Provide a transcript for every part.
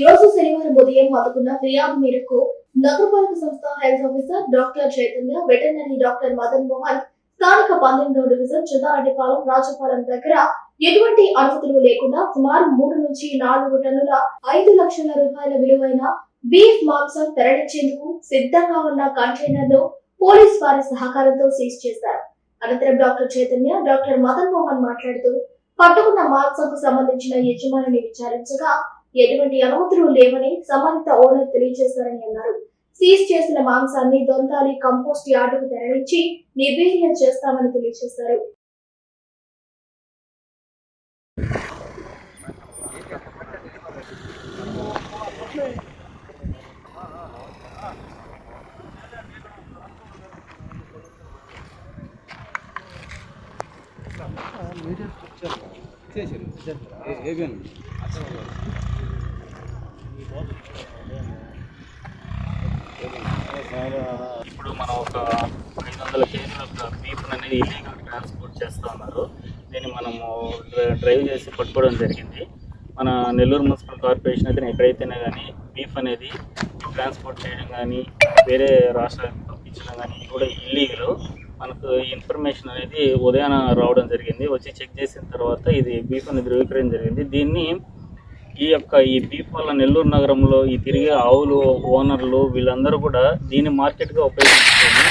ఈ రోజు శనివారం ఉదయం అందుకున్న ఫిర్యాదు మేరకు నగరపాలక సంస్థ health officer doctor Chaitanya veterinary doctor Madan Mohan స్థానిక పంతొమ్మిదవ డివిజన్ చిన్నారెడ్డిపాలెం రాజపాలెం దగ్గర ఎటువంటి అనుమతులు లేకుండా సుమారు మూడు నుంచి నాలుగు టన్నుల ఐదు లక్షల రూపాయల విలువైన బీఫ్ మాంసం తరలించేందుకు సిద్ధంగా ఉన్న కంటైనర్ను పోలీస్ వారి సహకారంతో సీజ్ చేశారు. అనంతరం డాక్టర్ చైతన్య డాక్టర్ మదన్ మోహన్ మాట్లాడుతూ పట్టుకున్న మాంసంకు సంబంధించిన యజమానిని విచారించగా ఎటువంటి అనుమతులు లేవని సంబంధిత ఓనర్ తెలియజేశారని అన్నారు. సీజ్ చేసిన మాంసాన్ని దొంతాలి కంపోస్ట్ యార్డుకు తరలించి నిర్వీర్యం చేస్తామని తెలియజేశారు. ఇప్పుడు మనం ఒక ఐదు వందల కేజీల బీఫ్ అనేది ఇల్లీగల్ ట్రాన్స్పోర్ట్ చేస్తూ ఉన్నారు. దీన్ని మనము డ్రైవ్ చేసి పట్టుకోవడం జరిగింది. మన నెల్లూరు మున్సిపల్ కార్పొరేషన్ అయితే ఎక్కడైతేనే కానీ బీఫ్ అనేది ట్రాన్స్పోర్ట్ చేయడం కానీ వేరే రాష్ట్రాలకు పంపించడం కానీ ఇది కూడా ఇల్లీగల్ మనకు ఇన్ఫర్మేషన్ అనేది ఉదయాన రావడం జరిగింది. వచ్చి చెక్ చేసిన తర్వాత ఇది బీఫ్ అనేది ధృవీకరించడం జరిగింది. దీన్ని ఈ యొక్క ఈ బీఫ్ వల్ల నెల్లూరు నగరంలో ఈ తిరిగే ఆవులు ఓనర్లు వీళ్ళందరూ కూడా దీన్ని మార్కెట్గా ఉపయోగించుకొని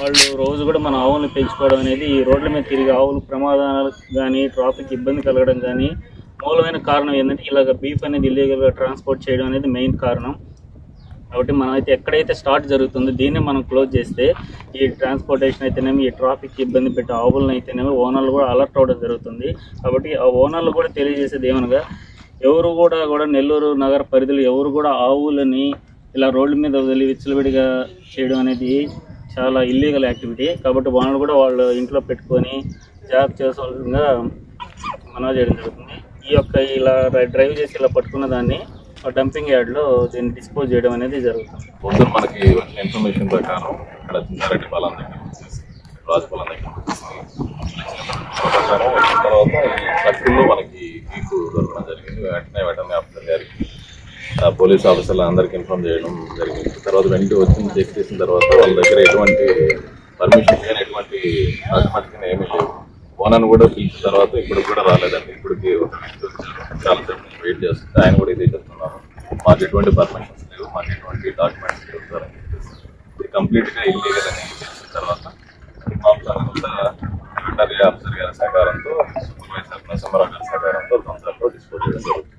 వాళ్ళు రోజు కూడా మన ఆవులను పెంచుకోవడం అనేది ఈ రోడ్ల మీద తిరిగే ఆవులు ప్రమాదాలు కానీ ట్రాఫిక్ ఇబ్బంది కలగడం కానీ మూలమైన కారణం ఏంటంటే ఇలాగ బీఫ్ అనేది ఇల్లీగల్గా ట్రాన్స్పోర్ట్ చేయడం అనేది మెయిన్ కారణం. కాబట్టి మనం అయితే ఎక్కడైతే స్టార్ట్ జరుగుతుందో దీన్ని మనం క్లోజ్ చేస్తే ఈ ట్రాన్స్పోర్టేషన్ అయితేనేమి ఈ ట్రాఫిక్ ఇబ్బంది పెట్టే ఆవులను అయితేనేమి ఓనర్లు కూడా అలర్ట్ అవ్వడం జరుగుతుంది. కాబట్టి ఆ ఓనర్లు కూడా తెలియజేసేది ఏమనగా ఎవరు కూడా కూడా నెల్లూరు నగర పరిధిలో ఎవరు కూడా ఆవులని ఇలా రోడ్ల మీద వదిలి విచ్చలవిడిగా చేయడం అనేది చాలా ఇల్లీగల్ యాక్టివిటీ కాబట్టి వాళ్ళు కూడా వాళ్ళు ఇంట్లో పెట్టుకొని జాబ్ చేసే మనవి చేయడం జరుగుతుంది. ఈ యొక్క ఇలా డ్రైవ్ చేసి ఇలా పట్టుకున్న దాన్ని డంపింగ్ యార్డ్లో దీన్ని డిస్పోజ్ చేయడం అనేది జరుగుతుంది. మనకి ఇన్ఫర్మేషన్ ప్రకారం ఇక్కడ చింతారెడ్డి పాలన దగ్గర దగ్గర తర్వాత ఈ మనకి మీకు దొరకడం జరిగింది. వెంటనే వెంటనే ఆఫీసర్ గారికి ఆ పోలీస్ ఆఫీసర్లు అందరికి ఇన్ఫార్మ్ చేయడం జరిగింది. తర్వాత వెంటనే వచ్చి చెక్ చేసిన తర్వాత వాళ్ళ దగ్గర ఎటువంటి పర్మిషన్ కానీ ఎటువంటి డాక్యుమెంట్స్ కానీ ఏమీ లేవు ఓనర్ని కూడా పిలిచిన తర్వాత ఇప్పుడు కూడా రాలేదండి. ఇప్పటికి ఒక వ్యక్తి వచ్చారు. చాలా నుంచి వెయిట్ చేస్తుంది ఆయన కూడా ఇదే చెప్తున్నాను మాకు ఎటువంటి పర్మిషన్స్ లేవు మాకు ఎటువంటి డాక్యుమెంట్స్ లేవు సార్ అని చెప్పేసి. ఇది కంప్లీట్గా ఇల్లీగల్ అని తెలిసిన తర్వాత వెటరీ ఆఫీసర్ గారి సహకారంతో సూపర్వైజర్ నరసింహారావు గారి సహకారంతో తొందరలో డిస్పోజ్ చేయడం జరుగుతుంది.